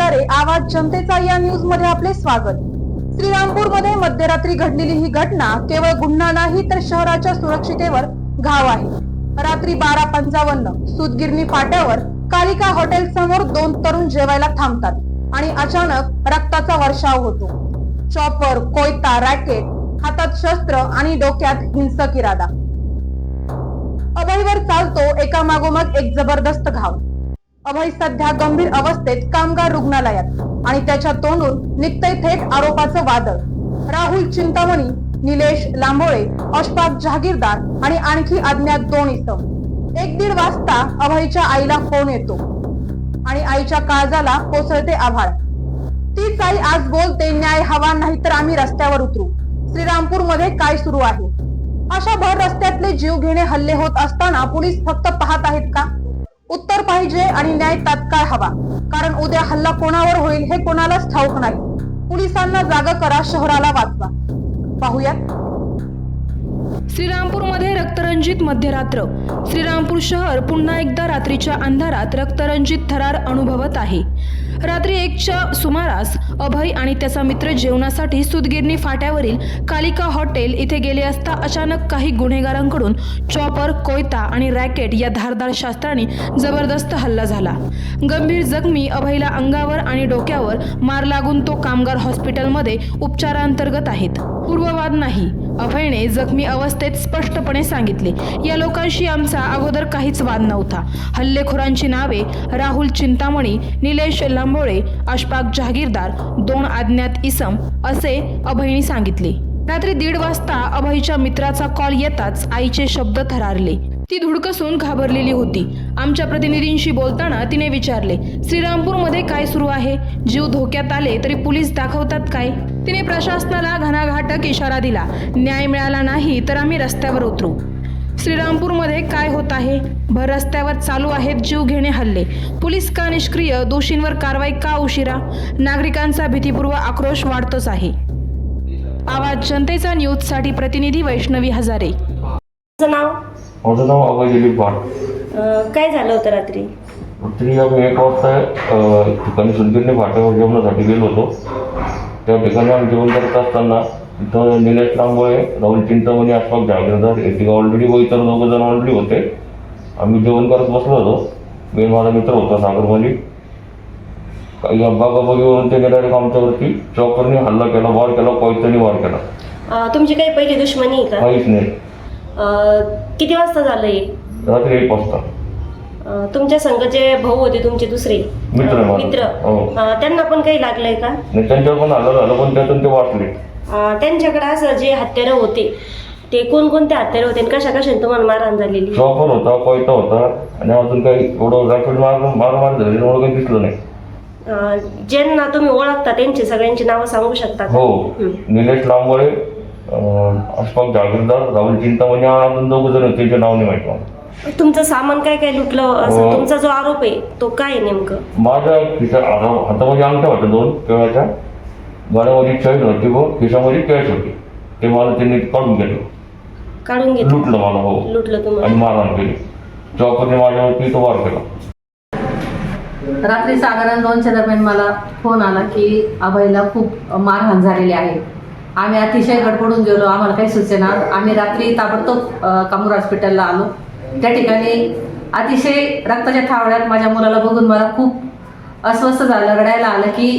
हजारे आवाज जनतेचा या न्यूजमध्ये आपले स्वागत. श्रीरामपूरमध्ये मध्यरात्री घडलेली ही घटना केवळ गुन्हा नाही तर शहराच्या सुरक्षितेवर घाव आहे. रात्री बारा पंचावन्न सुतगिरणी फाट्यावर कालिका हॉटेल समोर दोन तरुण जेवायला थांबतात आणि अचानक रक्ताचा वर्षाव होतो. चॉपर कोयता रॅकेट हातात शस्त्र आणि डोक्यात हिंसक इरादा. अभयवर चालतो एका मागोमाग एक जबरदस्त घाव. अभय सध्या गंभीर अवस्थेत कामगार रुग्णालयात आणि त्याच्या तोंडून निघतंय थेट आरोपाचं वादळ. राहुल चिंतामणी निलेश लांबोळे अशफाक जहागीरदार आणि आणखी अज्ञात दोन इसम एक दीड वाजता अभयच्या आईला फोन येतो आणि आईच्या काळजाला कोसळते आभाळ. तीच आई आज बोलते न्याय हवा नाही तर आम्ही रस्त्यावर उतरू. श्रीरामपूरमध्ये काय सुरू आहे? अशा भर रस्त्यातले जीव घेणे हल्ले होत असताना पोलीस फक्त पाहत आहेत का? उत्तर पाहिजे आणि न्याय तात्काळ हवा. कारण उद्या हल्ला कोणावर होईल हे कोणालाच ठाऊक नाही. पोलिसांना जागा करा शहराला वाचवा. पाहूयात श्रीरामपूरमध्ये रक्तरंजित मध्यरात्र. श्रीरामपूर शहर पुन्हा एकदा रात्रीच्या अंधारात रक्तरंजित थरार अनुभवत आहे. रात्री एकच्या सुमारास अभय आणि त्याचा मित्र जेवणासाठी सुदगिरणी फाट्यावरील कालिका हॉटेल इथे गेले असता अचानक काही गुन्हेगारांकडून चॉपर कोयता आणि रॅकेट या धारदार शास्त्राने जबरदस्त हल्ला झाला. गंभीर जखमी अभयला अंगावर आणि डोक्यावर मार लागून तो कामगार हॉस्पिटलमध्ये उपचारांतर्गत आहेत. पूर्ववाद नाही. अभयने जखमी अवस्थेत स्पष्टपणे सांगितले या लोकांशी आमचा अगोदर काहीच वाद नव्हता. हल्लेखोरांची नावे राहुल चिंतामणी निलेश लांबोळे अशफाक जहागीरदार दोन अज्ञात इसम असे अभयनी सांगितले. रात्री दीड वाजता अभयच्या मित्राचा कॉल येताच आईचे शब्द थरारले. ती धुडकसून घाबरलेली होती. आमच्या प्रतिनिधींशी बोलताना तिने विचारले श्रीरामपूरमध्ये काय सुरू आहे? जीव धोक्यात आले तरी पोलीस दाखवतात काय? तिने प्रशासनाला घणाघाटक इशारा दिला न्याय मिळाला नाही तर आम्ही रस्त्यावर उतरू. श्रीरामपूरमध्ये काय होत आहे? भर रस्त्यावर चालू आहेत जीव घेणे हल्ले. पोलीस का निष्क्रिय? दोषींवर कारवाई का उशिरा? नागरिकांचा भीतीपूर्व आक्रोश वाढतोच आहे. आवाज जनतेचा न्यूजसाठी प्रतिनिधी वैष्णवी हजारे. तुझं नाव? माझं नाव अभय दिलीप भाट अं, काय झालं होतं रात्री? रात्री आम्ही एक वाजता अ, ठिकाणी सुलगिरणी फाट्यावर जेवणासाठी गेलो होतो. त्या ठिकाणी आम्ही जेवण करत असताना तिथं निलेश लांबोळे राहुल चिंतामणी आसपास जागीरदार एक ऑलरेडी व इतर दोघं जण ऑलरेडी होते. आम्ही जेवण करत बसलो होतो. मी आणि माझा मित्र होता सागर मलिक काही अब्बागाबागीवरून ते डायरेक्ट आमच्यावरती. चॉकरने हल्ला केला वार केला कोयत्याने वार केला. अं, तुमची काही पहिली दुश्मनी आहे का? काहीच नाही. किती वाजता झालं हे? रात्री एक वाजता. अं, तुमच्या संघ जे भाऊ होते तुमचे दुसरे? मित्र आहे अं, माझा. मित्र. हो. अं, त्यांना पण काही लागलंय का? त्यांच्यावर पण हल्ला झाला पण त्यातून ते वाचले. अं, त्यांच्याकडे असं जे हत्यारं होते ते कोणकोणते हत्यारं होते आणि कशा कशाने तुम्हाला मारहाण झालेली? चॉपर होता कोयता होता आणि अजून काही एवढं रॅकेट मार मार मार झालेलं एवढं काही दिसलं नाही. अं, ज्यांना तुम्ही ओळखता त्यांची सगळ्यांची नावं सांगू शकता का? हो. हं. निलेश लांबोळे अशफाक जागीरदार राहुल चिंतामणी अजून दोघं जण होते त्यांचे नाव नाही माहिती मला. तुमचं सामान काय काय लुटलं? असं हो. तुमचा जो आरोप आहे तो काय आहे नेमकं? माझ्या खिशा हाता- हातामध्ये अंगठ्या होत्या दोन केळाच्या गळ्यामध्ये चैन होती व खिशामध्ये कॅश होती. ते मला त्यांनी काढून घेतलं. काढून घेतलं? लुटलं मला हो. लुटलं तुम्हाला? आणि मारहाण केली. चॉपरने माझ्यावरती तो वार केला. रात्री साधारण दोनच्या दरम्यान मला फोन आला की अभयला खूप मारहाण झालेली आहे. आम्ही अतिशय गडबडून गेलो आम्हाला काही सुचेना आम्ही रात्री ताबडतोब कामूर हॉस्पिटलला आलो. त्या ठिकाणी अतिशय रक्ताच्या थावड्यात माझ्या मुलाला बघून मला खूप अस्वस्थ झालं रडायला आलं की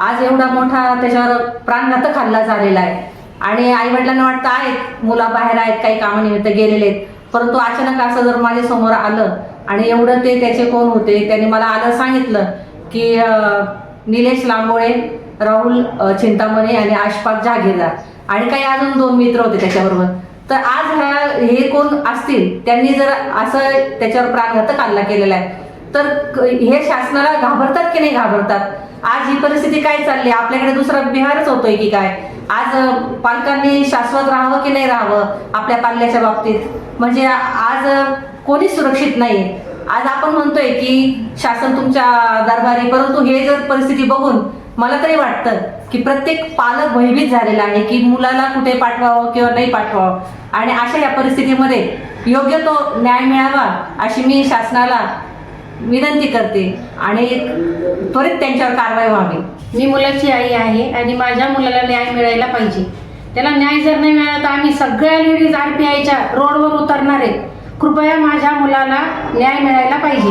आज एवढा मोठा त्याच्यावर प्राणघातक हल्ला झालेला आहे. आणि आईवडिलांना वाटतं आहेत मुला बाहेर आहेत काही कामानिमित्त गेलेले आहेत. परंतु अचानक असं जर माझ्यासमोर आलं आणि एवढं ते त्याचे कोण होते त्याने मला आलं सांगितलं की निलेश लांबोळे राहुल चिंतामणी आणि आशपाक जहागीरदार आणि काही अजून दोन मित्र होते त्याच्याबरोबर. तर आज ह्या हे कोण असतील त्यांनी जर असं त्याच्यावर प्राणघातक हल्ला केलेला आहे तर हे शासनाला घाबरतात की नाही घाबरतात? आज ही परिस्थिती काय चालली? आहे? आपल्याकडे दुसरा बिहारच होतोय की काय? आज पालकांनी शाश्वत राहावं की नाही राहावं आपल्या पाल्याच्या बाबतीत? म्हणजे आज कोणी कोणीच सुरक्षित नाही आज आपण म्हणतोय की शासन तुमच्या दरबारी परंतु हे जर परिस्थिती बघून मला तरी वाटतं की प्रत्येक पालक भयभीत झालेला आहे की मुलाला कुठे पाठवावं किंवा नाही पाठवावं. आणि अशा या परिस्थितीमध्ये योग्य तो न्याय मिळावा अशी मी शासनाला विनंती करते आणि त्वरित त्यांच्यावर कारवाई व्हावी. मी मुलाची आई आहे आणि माझ्या मुलाला न्याय मिळायला पाहिजे. त्याला न्याय जर नाही मिळाला तर आम्ही सगळ्या लेडीज आर पी आयच्या रोडवर उतरणार आहे. कृपया माझ्या मुलाला न्याय मिळायला पाहिजे.